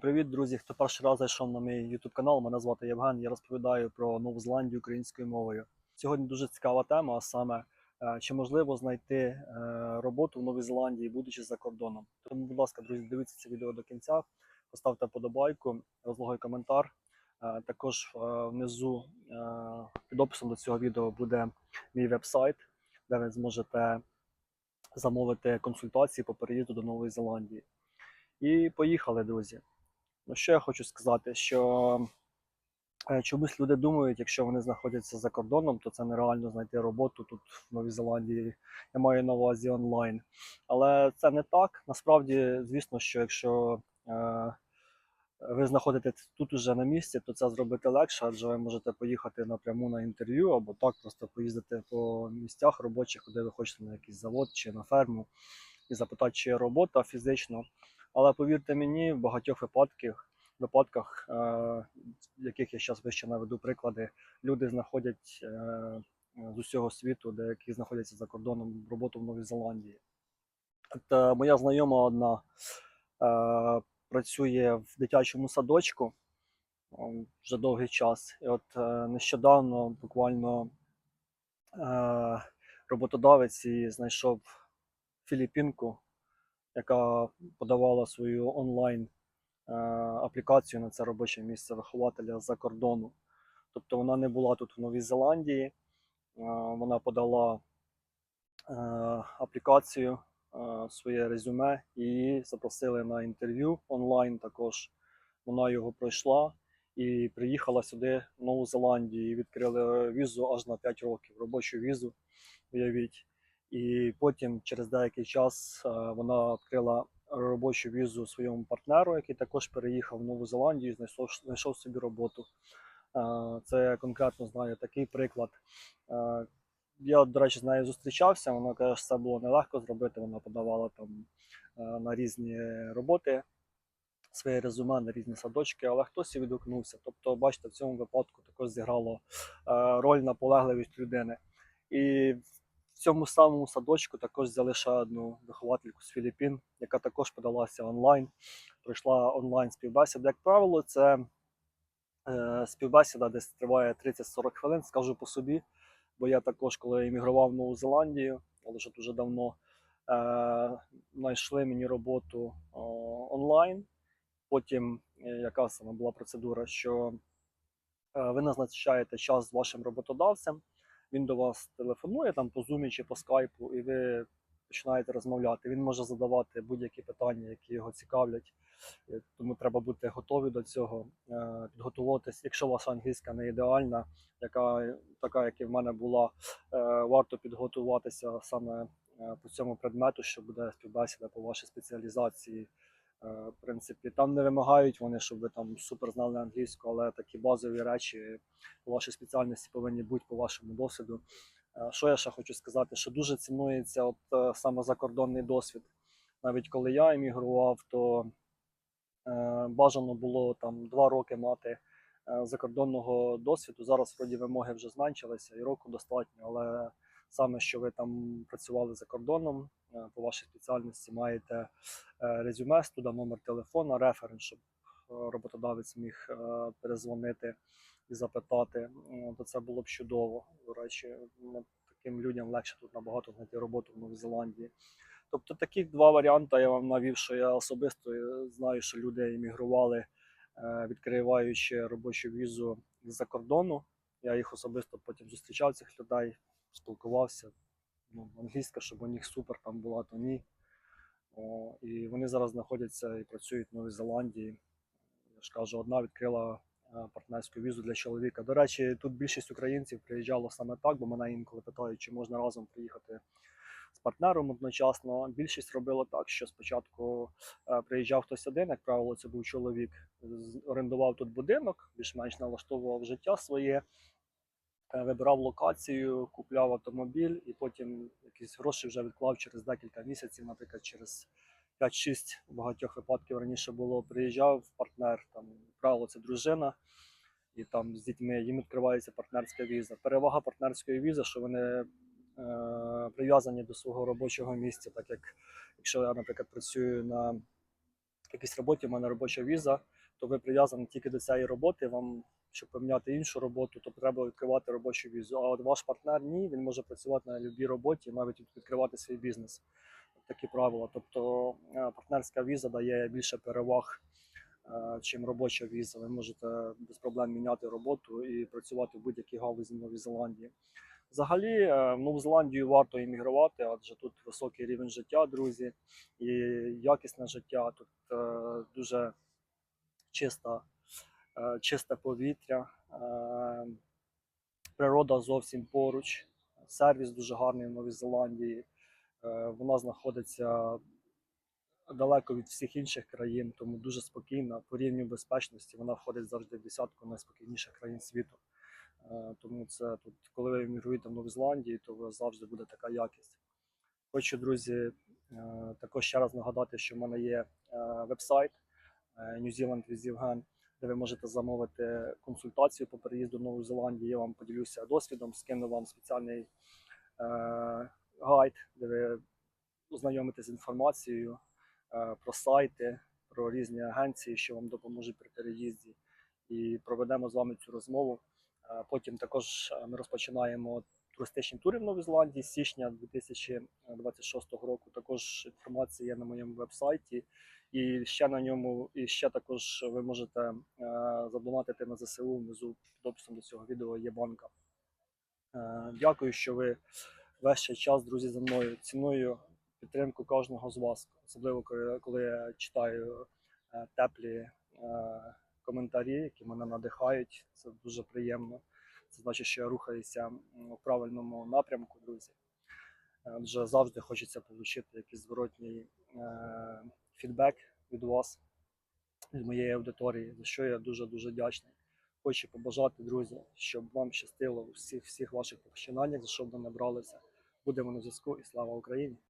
Привіт, друзі! Хто перший раз зайшов на мій YouTube канал, мене звати Євген. Я розповідаю про Нову Зеландію українською мовою. Сьогодні дуже цікава тема, а саме е, чи можливо знайти е, роботу в Новій Зеландії, будучи за кордоном. Тому, будь ласка, друзі, дивіться це відео до кінця, поставте подобайку, розлогий коментар. Е, Також внизу під описом до цього відео буде мій веб-сайт, де ви зможете замовити консультації по переїзду до Нової Зеландії. І поїхали, друзі. Ну, що я хочу сказати, що е, чомусь люди думають, якщо вони знаходяться за кордоном, то це нереально знайти роботу тут в Новій Зеландії. Я маю на увазі онлайн. Але це не так. Насправді, звісно, що якщо е, ви знаходитесь тут уже на місці, то це зробити легше, адже ви можете поїхати напряму на інтерв'ю або так просто поїздити по місцях робочих, куди ви хочете на якийсь завод чи на ферму, і запитати, чи є робота фізично. Але повірте мені, в багатьох випадках, випадках, е, в яких я зараз вище наведу приклади, люди знаходять е, з усього світу, деякі знаходяться за кордоном роботу в Новій Зеландії. От, е, моя знайома одна е, працює в дитячому садочку е, вже довгий час. І от е, нещодавно буквально е, роботодавець її знайшов філіппінку яка подавала свою онлайн е, аплікацію на це робоче місце вихователя за кордону. Тобто вона не була тут в Новій Зеландії, е, вона подала е, аплікацію, своє резюме і запросили на інтерв'ю онлайн також. Вона його пройшла і приїхала сюди в Нову Зеландію і відкрили візу аж на 5 років, робочу візу, уявіть. І потім, через деякий час, вона відкрила робочу візу своєму партнеру, який також переїхав в Нову Зеландію і знайшов, знайшов собі роботу. Е, Це я конкретно знаю такий приклад. Е, Я, до речі, з нею зустрічався. Вона каже, що це було нелегко зробити. Вона подавала там е, на різні роботи своє резюме на різні садочки, але хтось і відгукнувся. Тобто, бачите, в цьому випадку також зіграло роль наполегливість людини. І цьому самому садочку також взяли ще одну виховательку з Філіппін, яка також подалася онлайн, пройшла онлайн співбесіду. Як правило, це е, співбесіда десь триває 30-40 хвилин, скажу по собі. Бо я також, коли емігрував в Нову Зеландію, але вже дуже давно, е, знайшли мені роботу о, онлайн. Потім, е, яка саме була процедура, що е, ви назначаєте час з вашим роботодавцем, він до вас телефонує там по Zoom чи по скайпу, і ви починаєте розмовляти. Він може задавати будь-які питання, які його цікавлять. Е, Тому треба бути готові до цього, е, підготуватись. Якщо ваша англійська не ідеальна, яка така, як і в мене була, е, варто підготуватися саме по цьому предмету, що буде співбесіда по вашій спеціалізації. Е, В принципі, там не вимагають вони, щоб ви там супер знали англійську, але такі базові речі по вашій спеціальності повинні бути по вашому досвіду. Е, Що я ще хочу сказати? Що дуже цінується от е, саме закордонний досвід. Навіть коли я емігрував, то бажано було там два роки мати закордонного досвіду. Зараз вроді вимоги вже зменшилися, і року достатньо, але саме що ви там працювали за кордоном е, по вашій спеціальності, маєте е, резюме, туди номер телефона, референс, щоб е, роботодавець міг перезвонити і запитати, то це було б чудово. До речі, ну, таким людям легше тут набагато знайти роботу в Новій Зеландії. Тобто таких два варіанти я вам навів, що я особисто знаю, що люди емігрували, відкриваючи робочу візу з-за кордону. Я їх особисто потім зустрічав цих людей, спілкувався. Ну, англійська, щоб у них супер там була, то ні. О, і вони зараз знаходяться і працюють в Новій Зеландії. Я ж кажу, одна відкрила е, партнерську візу для чоловіка. До речі, тут більшість українців приїжджало саме так, бо мене інколи питають, чи можна разом приїхати з партнером одночасно. Більшість робила так, що спочатку е, приїжджав хтось один, як правило, це був чоловік, орендував тут будинок, більш-менш налаштовував життя своє, вибирав локацію, купляв автомобіль і потім якісь гроші вже відклав через декілька місяців, наприклад, через 5-6 в багатьох випадків раніше було. Приїжджав партнер, там правило, це дружина, і там з дітьми їм відкривається партнерська віза. Перевага партнерської візи, що вони е, прив'язані до свого робочого місця, так як якщо я, наприклад, працюю на якійсь роботі, в мене робоча віза, то ви прив'язані тільки до цієї роботи. Вам, щоб поміняти іншу роботу, то треба відкривати робочу візу. А от ваш партнер ні, він може працювати на будь-якій роботі, навіть відкривати свій бізнес. Такі правила. Тобто е, партнерська віза дає більше переваг, е, чим робоча віза. Ви можете без проблем міняти роботу і працювати в будь-якій галузі Новій Зеландії. Взагалі, е, в Нову Зеландію варто іммігрувати, адже тут високий рівень життя, друзі, і якісне життя. Тут дуже чиста, чисте повітря, е, природа зовсім поруч, сервіс дуже гарний в Новій Зеландії. Е, Вона знаходиться далеко від всіх інших країн, тому дуже спокійна. По рівню безпечності вона входить завжди в десятку найспокійніших країн світу. Е, Тому це тут, коли ви емігруєте в Нову Зеландію, то завжди буде така якість. Хочу, друзі, е, також ще раз нагадати, що в мене є е, вебсайт е, New Zealand with Євген, де ви можете замовити консультацію по переїзду в Нову Зеландію. Я вам поділюся досвідом, скину вам спеціальний е, гайд, де ви ознайомитесь з інформацією е, про сайти, про різні агенції, що вам допоможуть при переїзді. І проведемо з вами цю розмову. Е, Потім також е, ми розпочинаємо туристичні тури в Новій Зеландії з січня 2026 року. Також інформація є на моєму вебсайті. І ще на ньому, і ще також ви можете е, задонатити на ЗСУ. Внизу під описом до цього відео є банка. Е, дякую, що ви весь цей час, друзі, за мною. Ціную підтримку кожного з вас, особливо коли, я читаю е, теплі коментарі, які мене надихають. Це дуже приємно. Це значить, що я рухаюся у правильному напрямку, друзі. Е, Адже завжди хочеться отримати якийсь зворотній е, фідбек від вас, від моєї аудиторії, за що я дуже дуже вдячний. Хочу побажати, друзі, щоб вам щастило у всіх всіх ваших починаннях, за що б ви не бралися. Будемо на зв'язку і слава Україні!